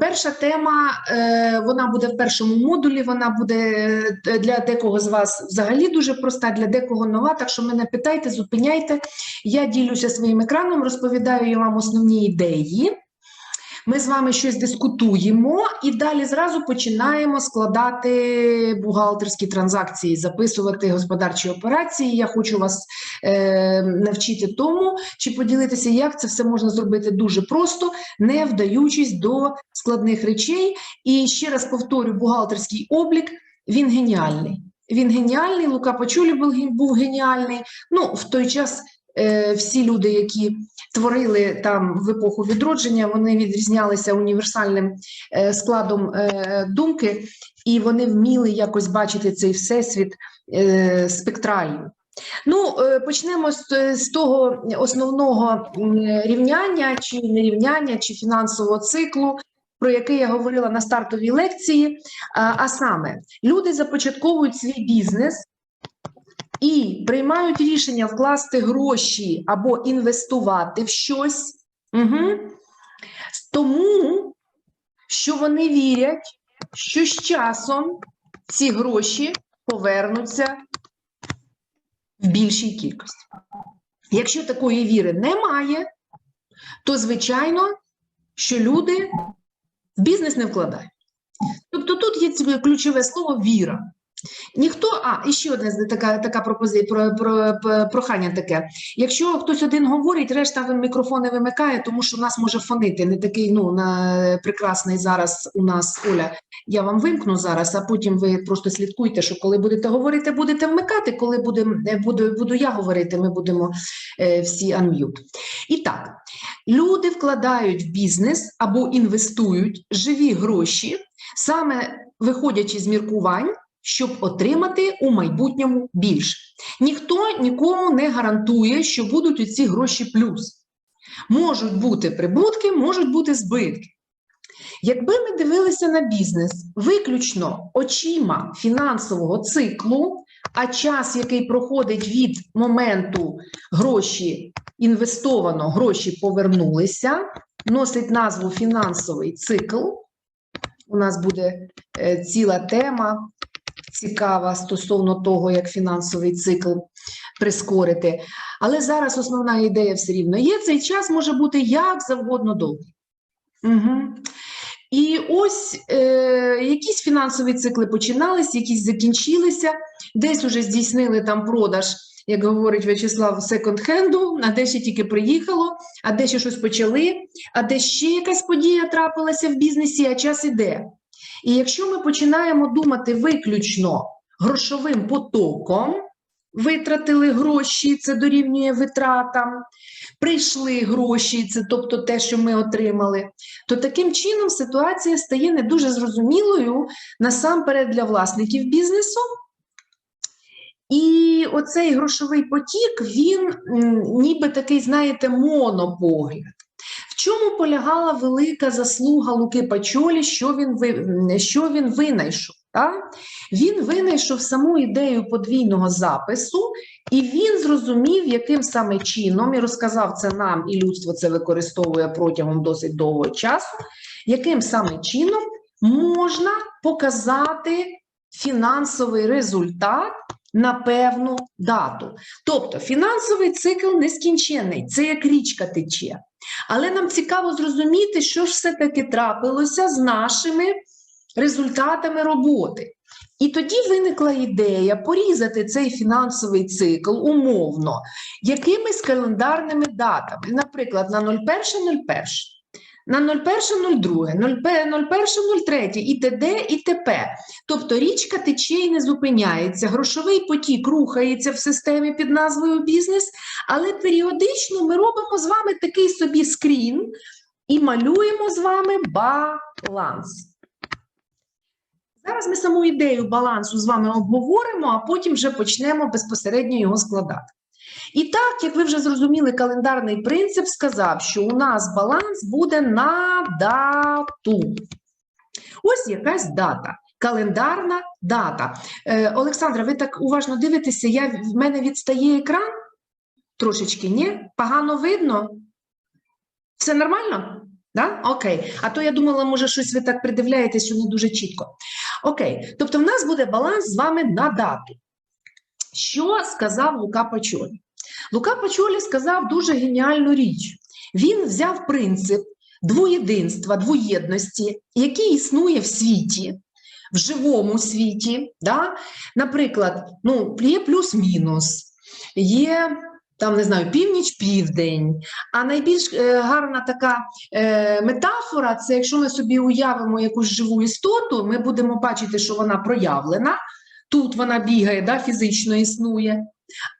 Перша тема е, вона буде в першому модулі. Вона буде е, для декого з вас взагалі дуже проста, для декого нова. Так що мене питайте, зупиняйте. Я ділюся своїм екраном, розповідаю вам основні ідеї. Ми з вами щось дискутуємо і далі зразу починаємо складати бухгалтерські транзакції, записувати господарчі операції. Я хочу вас е, навчити тому, чи поділитися, як це все можна зробити дуже просто, не вдаючись до складних речей. І ще раз повторю: бухгалтерський облік він геніальний. Він геніальний. Лука Пачулі був, геніальний. Ну, в той час всі люди, які творили там в епоху відродження, вони відрізнялися універсальним е, складом е, думки, і вони вміли якось бачити цей всесвіт е, спектрально. Ну, е, почнемо з, з того основного рівняння, чи не рівняння, чи фінансового циклу, про який я говорила на стартовій лекції. А, а саме, люди започатковують свій бізнес і приймають рішення вкласти гроші або інвестувати в щось, угу. тому що вони вірять, що з часом ці гроші повернуться в більшій кількості. Якщо такої віри немає, то звичайно, що люди в бізнес не вкладають. Тобто тут є ключове слово віра. Ніхто, а і ще одне з- така, така пропозиція, про, про, про, прохання таке. Якщо хтось один говорить, решта мікрофони вимикає, тому що нас може фонити. Не такий ну на прекрасний зараз у нас Оля. Я вам вимкну зараз, а потім ви просто слідкуйте, що коли будете говорити, будете вмикати. Коли будем, е, буду, буду я говорити, ми будемо е, всі анм'ют. І так, люди вкладають в бізнес або інвестують живі гроші, саме виходячи з міркувань щоб отримати у майбутньому більше. Ніхто нікому не гарантує, що будуть у ці гроші плюс. Можуть бути прибутки, можуть бути збитки. Якби ми дивилися на бізнес виключно очима фінансового циклу, а час, який проходить від моменту гроші інвестовано, гроші повернулися, носить назву фінансовий цикл. У нас буде е, ціла тема цікава стосовно того, як фінансовий цикл прискорити. Але зараз основна ідея все рівно є. Цей час може бути як завгодно довгий. Угу. І ось е, якісь фінансові цикли починались, якісь закінчилися, десь уже здійснили там продаж, як говорить В'ячеслав, секонд-хенду, а де ще тільки приїхало, а де ще щось почали, а де ще якась подія трапилася в бізнесі, а час іде. І якщо ми починаємо думати виключно грошовим потоком, витратили гроші, це дорівнює витратам, прийшли гроші, це тобто те, що ми отримали, то таким чином ситуація стає не дуже зрозумілою насамперед для власників бізнесу. І оцей грошовий потік, він ніби такий, знаєте, монопогляд. Чому полягала велика заслуга Луки Пачолі, що він, що він винайшов? Так? Він винайшов саму ідею подвійного запису, і він зрозумів, яким саме чином, і розказав це нам, і людство це використовує протягом досить довгого часу, яким саме чином можна показати фінансовий результат на певну дату. Тобто фінансовий цикл нескінченний, це як річка тече. Але нам цікаво зрозуміти, що ж все-таки трапилося з нашими результатами роботи. І тоді виникла ідея порізати цей фінансовий цикл умовно якимись календарними датами, наприклад, на 01.01, на 01.02, 01.03 і т.д. і т.п. Тобто річка тече і не зупиняється, грошовий потік рухається в системі під назвою бізнес, але періодично ми робимо з вами такий собі скрін і малюємо з вами баланс. Зараз ми саму ідею балансу з вами обговоримо, а потім вже почнемо безпосередньо його складати. І так, як ви вже зрозуміли, календарний принцип сказав, що у нас баланс буде на дату. Ось якась дата. Календарна дата. Е, Олександра, ви так уважно дивитеся, я, в мене відстає екран трошечки, ні? Погано видно? Все нормально? Да? Окей. А то я думала, може, щось ви так придивляєтесь, що не дуже чітко. Окей. Тобто, в нас буде баланс з вами на дату. Що сказав Лука Пачолі? Лука Пачолі сказав дуже геніальну річ. Він взяв принцип двоєдинства, двоєдності, який існує в світі, в живому світі. Да? Наприклад, ну, є плюс-мінус, є там не знаю, північ-південь. А найбільш е, гарна така е, метафора це якщо ми собі уявимо якусь живу істоту, ми будемо бачити, що вона проявлена. Тут вона бігає, да, фізично існує,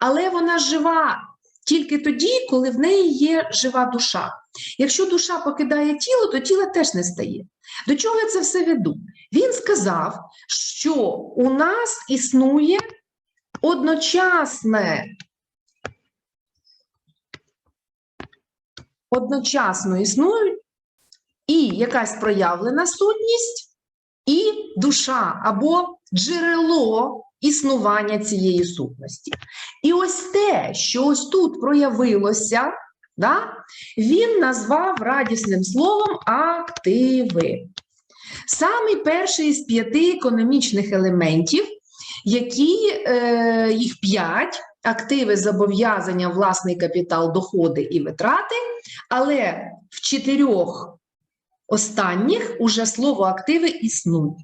але вона жива тільки тоді, коли в неї є жива душа. Якщо душа покидає тіло, то тіло теж не стає. До чого я це все веду? Він сказав, що у нас існує одночасне одночасно існують і якась проявлена сутність, і душа або джерело існування цієї сутності. І ось те, що ось тут проявилося, да, він назвав радісним словом активи. Самий перший із п'яти економічних елементів, які е, їх п'ять, активи, зобов'язання, власний капітал, доходи і витрати, але в чотирьох останніх уже слово активи існує.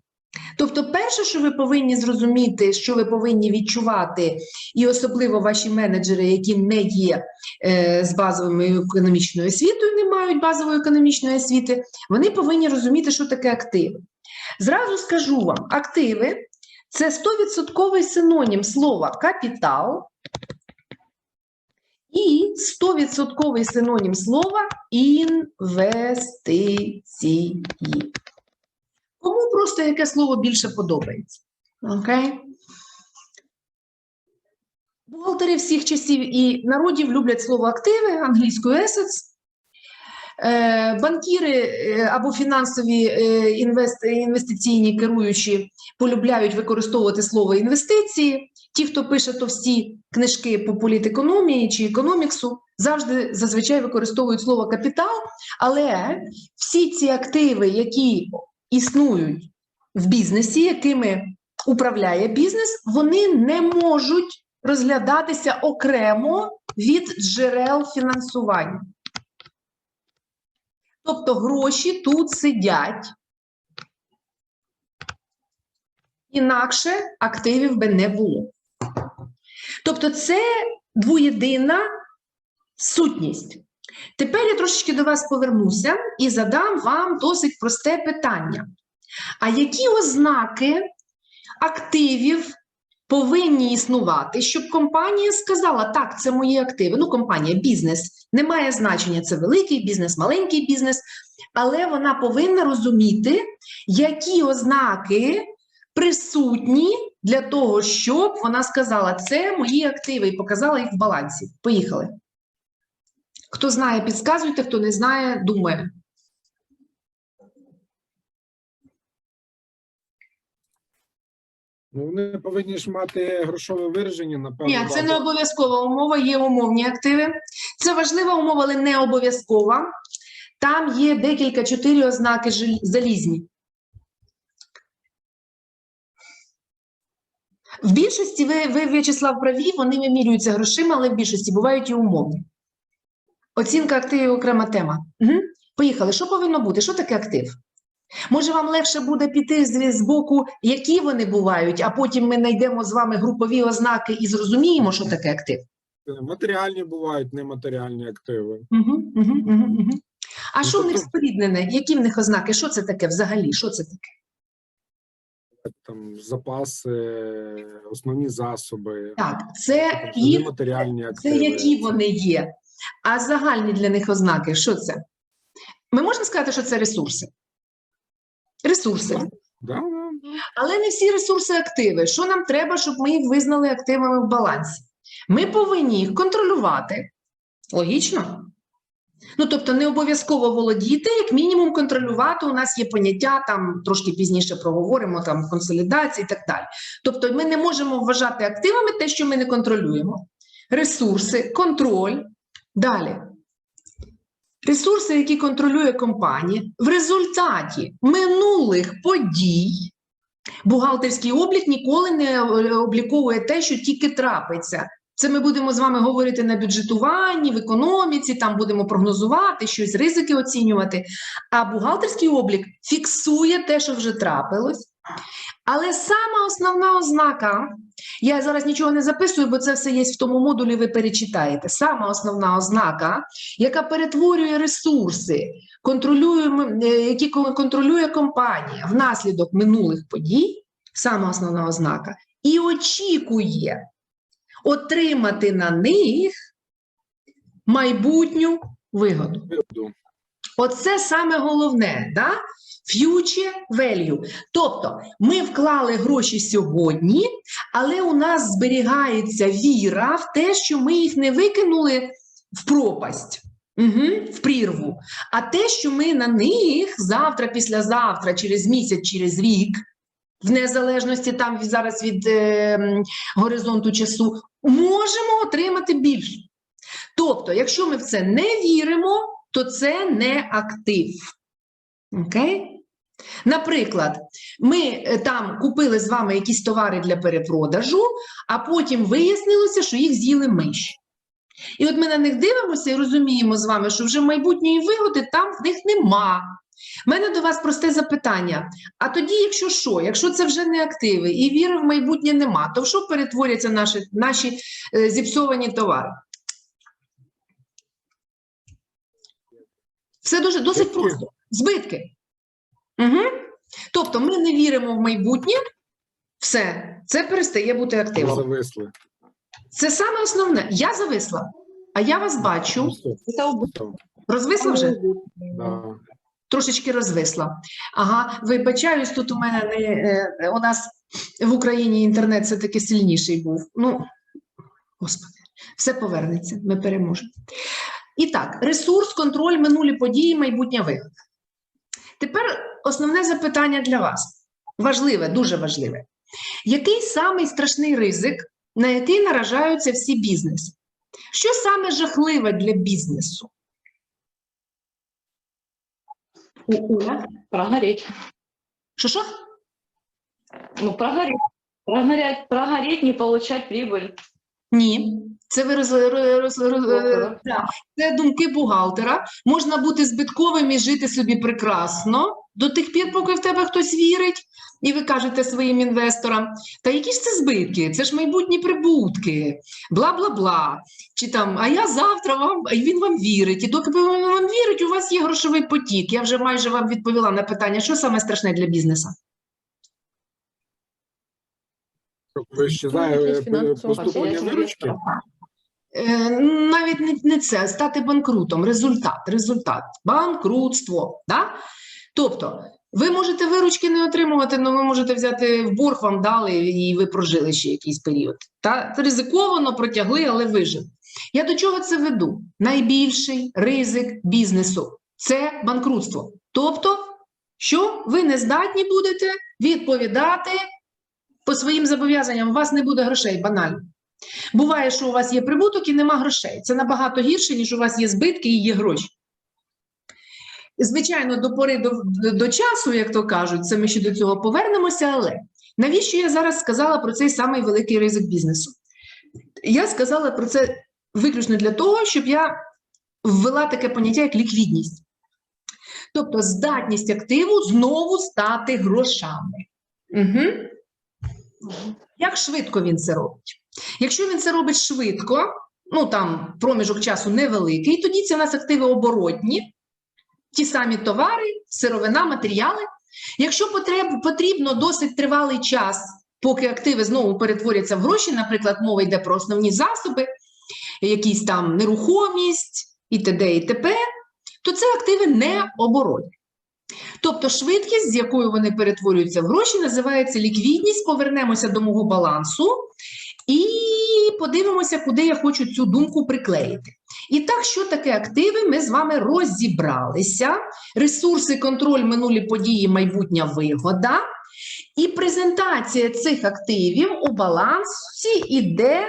Тобто, перше, що ви повинні зрозуміти, що ви повинні відчувати, і особливо ваші менеджери, які не є е, з базовою економічною освітою, не мають базової економічної освіти, вони повинні розуміти, що таке активи. Зразу скажу вам: активи це 100% синонім слова капітал і 100% синонім слова інвестиції. Кому просто яке слово більше подобається? Окей? Бухгалтери всіх часів і народів люблять слово активи англійською assets. Е, Банкіри е, або фінансові е, інвестиційні керуючі полюбляють використовувати слово інвестиції. Ті, хто пише товсті книжки по політекономії чи економіксу, завжди зазвичай використовують слово капітал, але всі ці активи, які існують в бізнесі, якими управляє бізнес, вони не можуть розглядатися окремо від джерел фінансування. Тобто гроші тут сидять, інакше активів би не було. Тобто, це двоєдина сутність. Тепер я трошечки до вас повернуся і задам вам досить просте питання. А які ознаки активів повинні існувати, щоб компанія сказала, так, це мої активи. Ну, компанія, бізнес не має значення, це великий бізнес, маленький бізнес, але вона повинна розуміти, які ознаки присутні для того, щоб вона сказала, це мої активи, і показала їх в балансі. Поїхали. Хто знає, підказуйте, хто не знає, думає. Ну, вони повинні ж мати грошове вираження, напевно. Ні, це не обов'язкова умова, є умовні активи. Це важлива умова, але не обов'язкова. Там є декілька чотири ознаки залізні. В більшості ви, ви В'ячеслав, праві, вони вимірюються грошима, але в більшості бувають і умовні. Оцінка активів окрема тема. Угу. Поїхали. Що повинно бути? Що таке актив? Може, вам легше буде піти з, з боку, які вони бувають, а потім ми знайдемо з вами групові ознаки і зрозуміємо, що таке актив. Матеріальні бувають, нематеріальні активи. Угу, угу, угу, угу. А Ну, що в них тобто- споріднене? Які в них ознаки? Що це таке взагалі? Що це таке? Там запаси, основні засоби. Так, це Тобто їх, нематеріальні це які вони є. А загальні для них ознаки, що це? Ми можемо сказати, що це ресурси. Ресурси. Да. Але не всі ресурси активи. Що нам треба, щоб ми їх визнали активами в балансі? Ми повинні їх контролювати. Логічно? Ну, тобто, не обов'язково володіти, як мінімум контролювати. У нас є поняття, там трошки пізніше проговоримо, там консолідації і так далі. Тобто, ми не можемо вважати активами те, що ми не контролюємо. Ресурси, контроль. Далі. ресурси, які контролює компанія, в результаті минулих подій бухгалтерський облік ніколи не обліковує те, що тільки трапиться. Це ми будемо з вами говорити на бюджетуванні, в економіці, там будемо прогнозувати щось, ризики оцінювати. А бухгалтерський облік фіксує те, що вже трапилось. Але сама основна ознака, я зараз нічого не записую, бо це все є в тому модулі, ви перечитаєте. Сама основна ознака, яка перетворює ресурси, контролює, е, які контролює компанія внаслідок минулих подій, сама основна ознака, і очікує отримати на них майбутню вигоду. Оце саме головне, да? Future value. Тобто ми вклали гроші сьогодні, але у нас зберігається віра в те, що ми їх не викинули в пропасть, угу, в прірву, а те, що ми на них завтра, післязавтра, через місяць, через рік, в незалежності там зараз від е, горизонту часу, можемо отримати більше. Тобто, якщо ми в це не віримо, то це не актив. Окей? Наприклад, ми е, там купили з вами якісь товари для перепродажу, а потім вияснилося, що їх з'їли миші. І от ми на них дивимося і розуміємо з вами, що вже майбутньої вигоди там в них нема. У мене до вас просте запитання. А тоді, якщо що, якщо це вже не активи і віри в майбутнє нема, то в що перетворяться наші, наші е, зіпсовані товари? Все дуже досить просто. Збитки. Угу. Тобто ми не віримо в майбутнє, все, це перестає бути активом. Зависли. Це саме основне. Я зависла, а я вас бачу. Все, Розвисла вже? да. Трошечки розвисла. Ага, вибачаюсь, тут у мене не е, у нас в Україні інтернет все таки сильніший був. Ну, господи, все повернеться, ми переможемо. І так, ресурс, контроль, минулі події, майбутня вигода. Тепер основне запитання для вас. Важливе, дуже важливе. Який самий страшний ризик, на який наражаються всі бізнеси? Що саме жахливе для бізнесу? Прогореть. Що що? Ну, прогореть. Прогореть, прогореть, не получать прибыль. Ні. Це ви роз, роз, роз, да. це думки бухгалтера. Можна бути збитковим і жити собі прекрасно до тих пір, поки в тебе хтось вірить, і ви кажете своїм інвесторам: та які ж це збитки? Це ж майбутні прибутки, бла бла бла. Чи там, а я завтра вам, він вам вірить. І доки він вам вірить, у вас є грошовий потік. Я вже майже вам відповіла на питання, що саме страшне для бізнесу? Вищезає поступлення виручки. Навіть не, не це, стати банкрутом, результат, результат, банкрутство. Да? Тобто, ви можете виручки не отримувати, але ви можете взяти в борг, вам дали, і ви прожили ще якийсь період. Та? Ризиковано, протягли, але вижили. Я до чого це веду? Найбільший ризик бізнесу це банкрутство. Тобто, що ви не здатні будете відповідати по своїм зобов'язанням, у вас не буде грошей, банально. Буває, що у вас є прибуток і нема грошей. Це набагато гірше, ніж у вас є збитки і є гроші. Звичайно, до пори до, до часу, як то кажуть, це ми ще до цього повернемося. Але навіщо я зараз сказала про цей самий великий ризик бізнесу? Я сказала про це виключно для того, щоб я ввела таке поняття, як ліквідність. Тобто здатність активу знову стати грошами. Угу. Як швидко він це робить? Якщо він це робить швидко, ну там проміжок часу невеликий, тоді це у нас активи оборотні, ті самі товари, сировина, матеріали. Якщо потреб, потрібно досить тривалий час, поки активи знову перетворяться в гроші, наприклад, мова йде про основні засоби, якісь там нерухомість і т.д. і т.п., то це активи не оборотні. Тобто швидкість, з якою вони перетворюються в гроші, називається ліквідність. Повернемося до мого балансу і подивимося, куди я хочу цю думку приклеїти. І так, що таке активи, ми з вами розібралися. Ресурси, контроль, минулі події, майбутня вигода. І презентація цих активів у балансі іде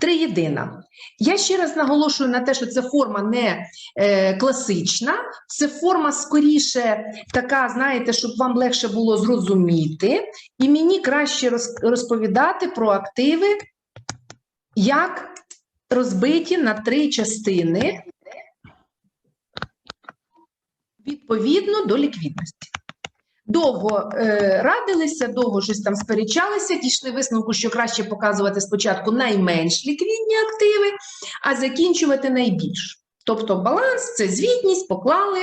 Триєдина. Я ще раз наголошую на те, що це форма не е, класична, це форма скоріше така, знаєте, щоб вам легше було зрозуміти, і мені краще роз- розповідати про активи, як розбиті на три частини відповідно до ліквідності. Довго е, радилися, довго щось там сперечалися, дійшли висновку, що краще показувати спочатку найменш ліквідні активи, а закінчувати найбільш. Тобто баланс це звітність, поклали,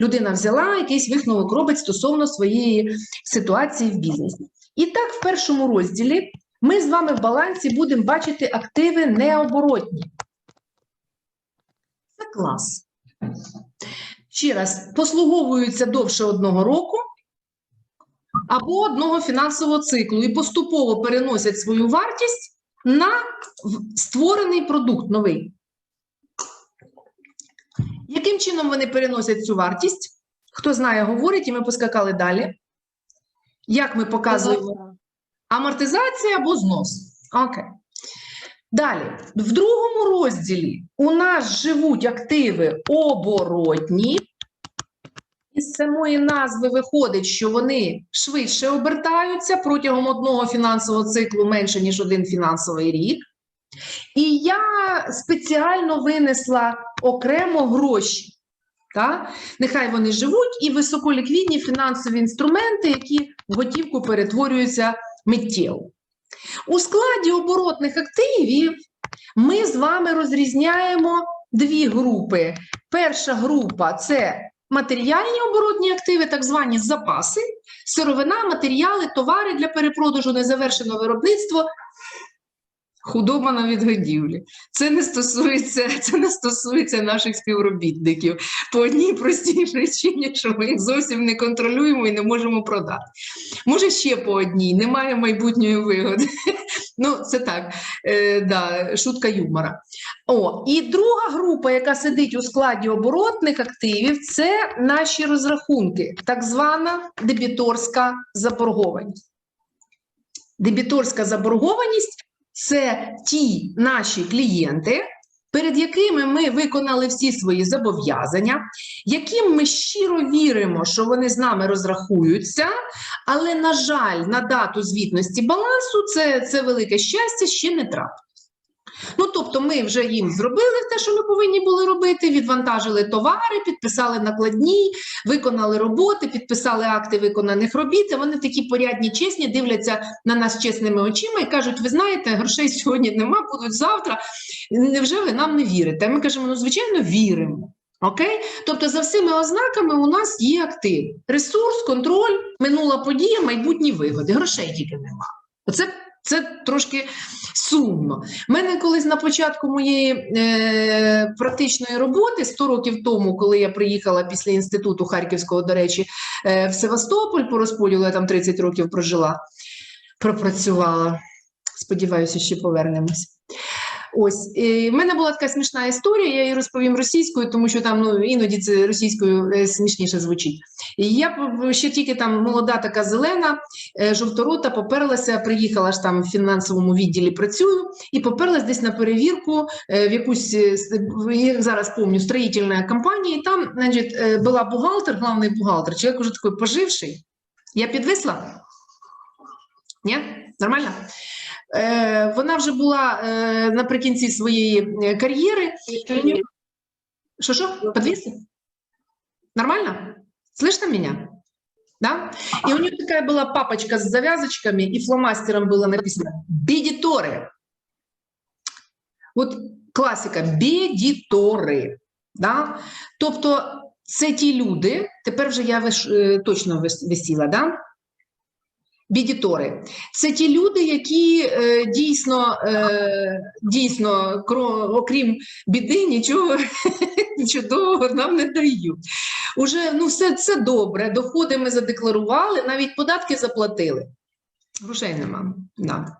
людина взяла якийсь висновок робить стосовно своєї ситуації в бізнесі. І так, в першому розділі ми з вами в балансі будемо бачити активи необоротні. Це клас. Ще раз, послуговуються довше одного року або одного фінансового циклу і поступово переносять свою вартість на створений продукт новий. Яким чином вони переносять цю вартість? Хто знає, говорить, і ми поскакали далі. Як ми показуємо? Амортизація або знос. Окей. Далі, в другому розділі у нас живуть активи оборотні. Із самої назви виходить, що вони швидше обертаються протягом одного фінансового циклу менше, ніж один фінансовий рік. І я спеціально винесла окремо гроші. Та? Нехай вони живуть і високоліквідні фінансові інструменти, які в готівку перетворюються миттєво. У складі оборотних активів ми з вами розрізняємо дві групи. Перша група це матеріальні оборотні активи, так звані запаси, сировина, матеріали, товари для перепродажу, незавершеного виробництво, худоба на відгодівлі. Це не стосується, це не стосується наших співробітників по одній простій причині, що ми їх зовсім не контролюємо і не можемо продати. Може, ще по одній, немає майбутньої вигоди. Ну, це так, е, да, шутка юмора. О, і друга група, яка сидить у складі оборотних активів, це наші розрахунки, так звана дебіторська заборгованість. Дебіторська заборгованість це ті наші клієнти, перед якими ми виконали всі свої зобов'язання, яким ми щиро віримо, що вони з нами розрахуються, але, на жаль, на дату звітності балансу це, це велике щастя ще не трапилось. Ну, тобто, ми вже їм зробили те, що ми повинні були робити, відвантажили товари, підписали накладні, виконали роботи, підписали акти виконаних робіт. Вони такі порядні, чесні, дивляться на нас чесними очима і кажуть: ви знаєте, грошей сьогодні нема, будуть завтра. Невже ви нам не вірите? Ми кажемо, ну, звичайно, віримо. Окей? Тобто, за всіми ознаками у нас є актив: ресурс, контроль, минула подія, майбутні вигоди. Грошей тільки нема. Оце це трошки сумно. У мене колись на початку моєї е, практичної роботи, 100 років тому, коли я приїхала після інституту Харківського, до речі, е, в Севастополь по розподілу, я там 30 років прожила, пропрацювала. Сподіваюся, ще повернемось. Ось і в мене була така смішна історія. Я її розповім російською, тому що там ну іноді це російською е, смішніше звучить. І я ще тільки там молода, така зелена, е, жовторота, поперлася, приїхала ж там в фінансовому відділі працюю, і поперлась десь на перевірку е, в якусь е, я зараз помню, строїтельна компанія. І там, значить, була бухгалтер, главний бухгалтер, чоловік уже такий поживший. Я підвисла? Ні? Нормально? Е, вона вже була е, наприкінці своєї кар'єри. Что, что? Подвесы? Нормально? Слышно меня? Да? И у нее такая была папочка с завязочками, и фломастером было написано «Бедиторы». Вот класика «Бедіторы». Да? Тобто це ті люди, тепер вже я виш, е, точно вис- висіла, да? Бідітори. Це ті люди, які е, дійсно, е, дійсно, окрім біди, нічого чудового нам не дають. Уже ну, все це добре, доходи ми задекларували, навіть податки заплатили. Грошей нема. Да.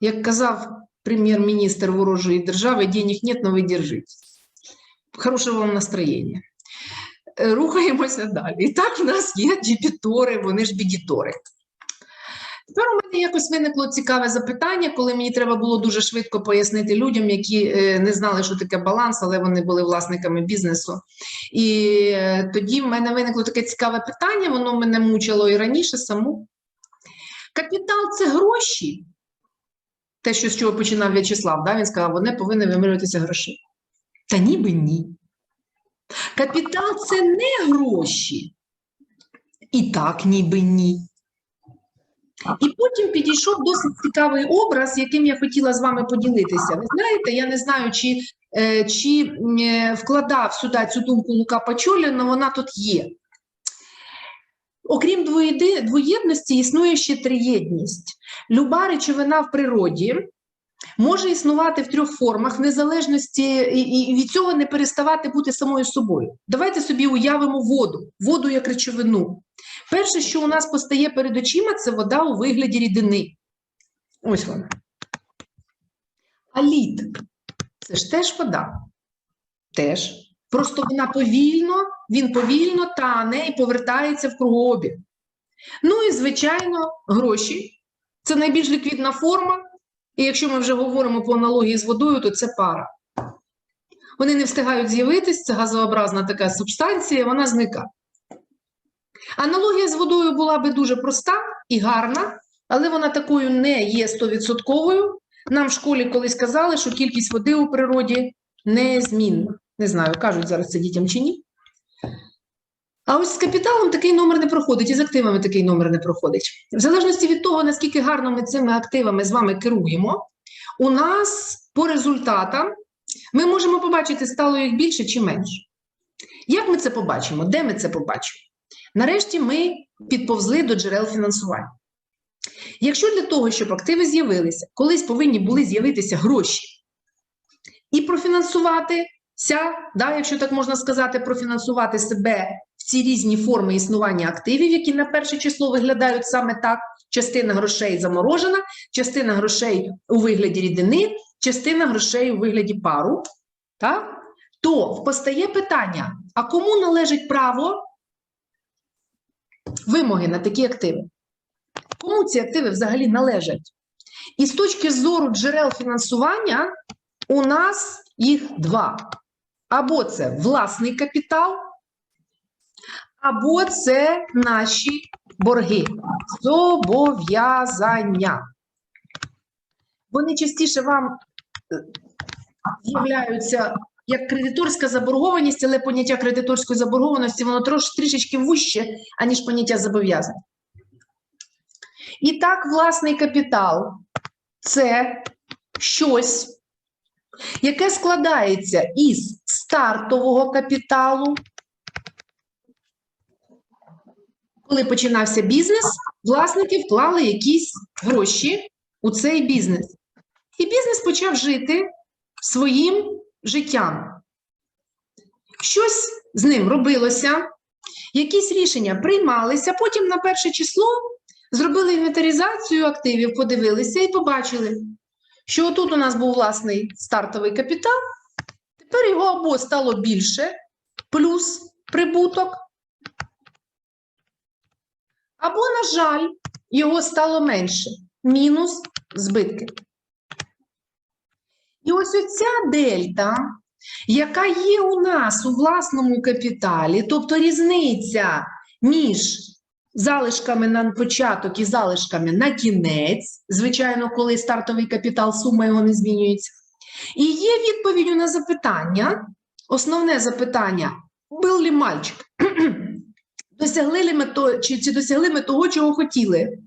Як казав прем'єр-міністр ворожої держави, денег нет, но ви держите. Хорошого вам настроєння. Е, Рухаємося далі. І так в нас є дебітори, вони ж бідітори. Тепер у мене якось виникло цікаве запитання, коли мені треба було дуже швидко пояснити людям, які е, не знали, що таке баланс, але вони були власниками бізнесу. І е, тоді в мене виникло таке цікаве питання, воно мене мучило і раніше саму. Капітал це гроші. Те, що з чого починав В'ячеслав, да? він сказав, вони повинні вимірюватися гроші. Та ніби ні. Капітал це не гроші. І так, ніби ні. І потім підійшов досить цікавий образ, яким я хотіла з вами поділитися. Ви знаєте, я не знаю, чи, е, чи е, вкладав сюди цю думку Лука Пачолі, але вона тут є. Окрім двоєдності, існує ще триєдність. Люба речовина в природі може існувати в трьох формах, в незалежності і, від цього не переставати бути самою собою. Давайте собі уявимо воду, воду як речовину. Перше, що у нас постає перед очима, це вода у вигляді рідини. Ось вона. А лід це ж теж вода. Теж. Просто вона повільно, він повільно тане і повертається в кругообіг. Ну і, звичайно, гроші. Це найбільш ліквідна форма. І якщо ми вже говоримо по аналогії з водою, то це пара. Вони не встигають з'явитись, це газообразна така субстанція, вона зникає. Аналогія з водою була би дуже проста і гарна, але вона такою не є стовідсотковою. Нам в школі колись казали, що кількість води у природі незмінна. Не знаю, кажуть зараз це дітям чи ні. А ось з капіталом такий номер не проходить, і з активами такий номер не проходить. В залежності від того, наскільки гарно ми цими активами з вами керуємо, у нас по результатам ми можемо побачити, стало їх більше чи менше. Як ми це побачимо? Де ми це побачимо? Нарешті ми підповзли до джерел фінансування. Якщо для того, щоб активи з'явилися, колись повинні були з'явитися гроші і профінансуватися, да, якщо так можна сказати, профінансувати себе ці різні форми існування активів, які на перше число виглядають саме так: частина грошей заморожена, частина грошей у вигляді рідини, частина грошей у вигляді пару, так? то постає питання: а кому належить право вимоги на такі активи? Кому ці активи взагалі належать? І з точки зору джерел фінансування, у нас їх два. Або це власний капітал, або це наші борги, зобов'язання. Вони частіше вам е, з'являються як кредиторська заборгованість, але поняття кредиторської заборгованості воно трош, трішечки вище, аніж поняття зобов'язань. І так, власний капітал це щось, яке складається із стартового капіталу. Коли починався бізнес, власники вклали якісь гроші у цей бізнес. І бізнес почав жити своїм життям. Щось з ним робилося, якісь рішення приймалися, потім на перше число зробили інвентаризацію активів, подивилися і побачили, що отут у нас був власний стартовий капітал, тепер його або стало більше, плюс прибуток, або, на жаль, його стало менше, мінус збитки. І ось оця дельта, яка є у нас у власному капіталі, тобто різниця між залишками на початок і залишками на кінець, звичайно, коли стартовий капітал, сума його не змінюється. І є відповіддю на запитання, основне запитання: був ли мальчик? Досягли ли ми то, чи, чи досягли ми того, чого хотіли?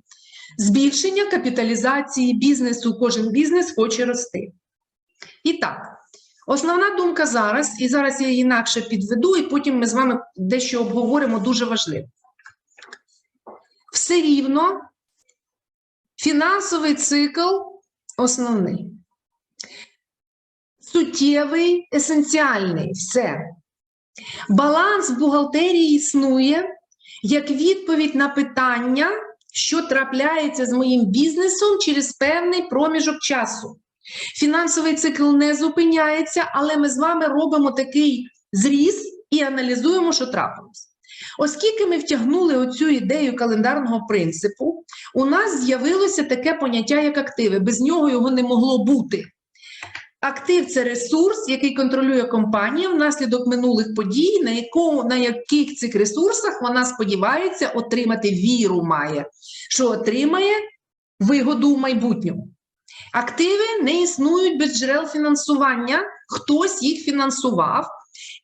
Збільшення капіталізації бізнесу, кожен бізнес хоче рости. І так, основна думка зараз, і зараз я її інакше підведу, і потім ми з вами дещо обговоримо дуже важливо. Все рівно фінансовий цикл основний. Суттєвий, есенціальний, все. Баланс в бухгалтерії існує як відповідь на питання, що трапляється з моїм бізнесом через певний проміжок часу. Фінансовий цикл не зупиняється, але ми з вами робимо такий зріз і аналізуємо, що трапилось. Оскільки ми втягнули оцю ідею календарного принципу, у нас з'явилося таке поняття, як активи. Без нього його не могло бути. Актив це ресурс, який контролює компанія внаслідок минулих подій, на, якому, на яких цих ресурсах вона сподівається отримати віру має, що отримає вигоду в майбутньому. Активи не існують без джерел фінансування, хтось їх фінансував.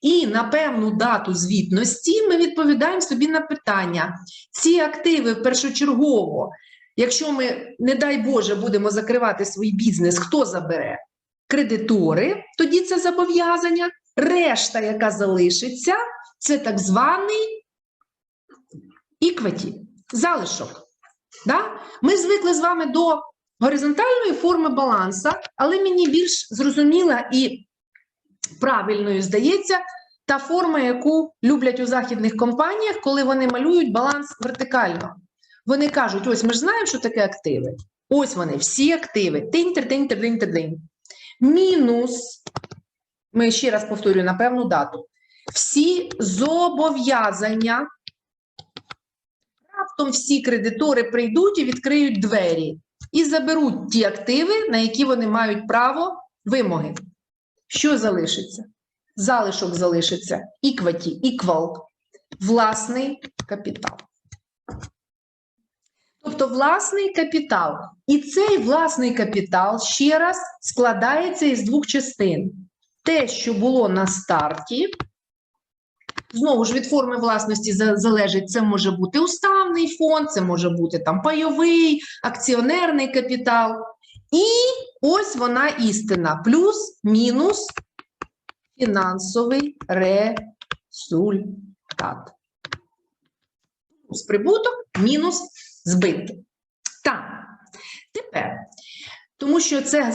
І на певну дату звітності ми відповідаємо собі на питання: ці активи першочергово, якщо ми, не дай Боже, будемо закривати свій бізнес, хто забере? Кредитори, тоді це зобов'язання. Решта, яка залишиться, це так званий ікваті, залишок. Да? Ми звикли з вами до горизонтальної форми баланса, але мені більш зрозуміла і правильною здається та форма, яку люблять у західних компаніях, коли вони малюють баланс вертикально. Вони кажуть: ось ми ж знаємо, що таке активи. Ось вони, всі активи. Тинь, Мінус, ми ще раз повторюю на певну дату. Всі зобов'язання. Раптом всі кредитори прийдуть і відкриють двері і заберуть ті активи, на які вони мають право вимоги. Що залишиться? Залишок залишиться ікваті, іквал, власний капітал. Тобто власний капітал. І цей власний капітал ще раз складається із двох частин. Те, що було на старті, знову ж від форми власності залежить, це може бути уставний фонд, це може бути там пайовий, акціонерний капітал. І ось вона істина: плюс-мінус фінансовий результат. Плюс прибуток, мінус збитки. Так, тепер, тому що це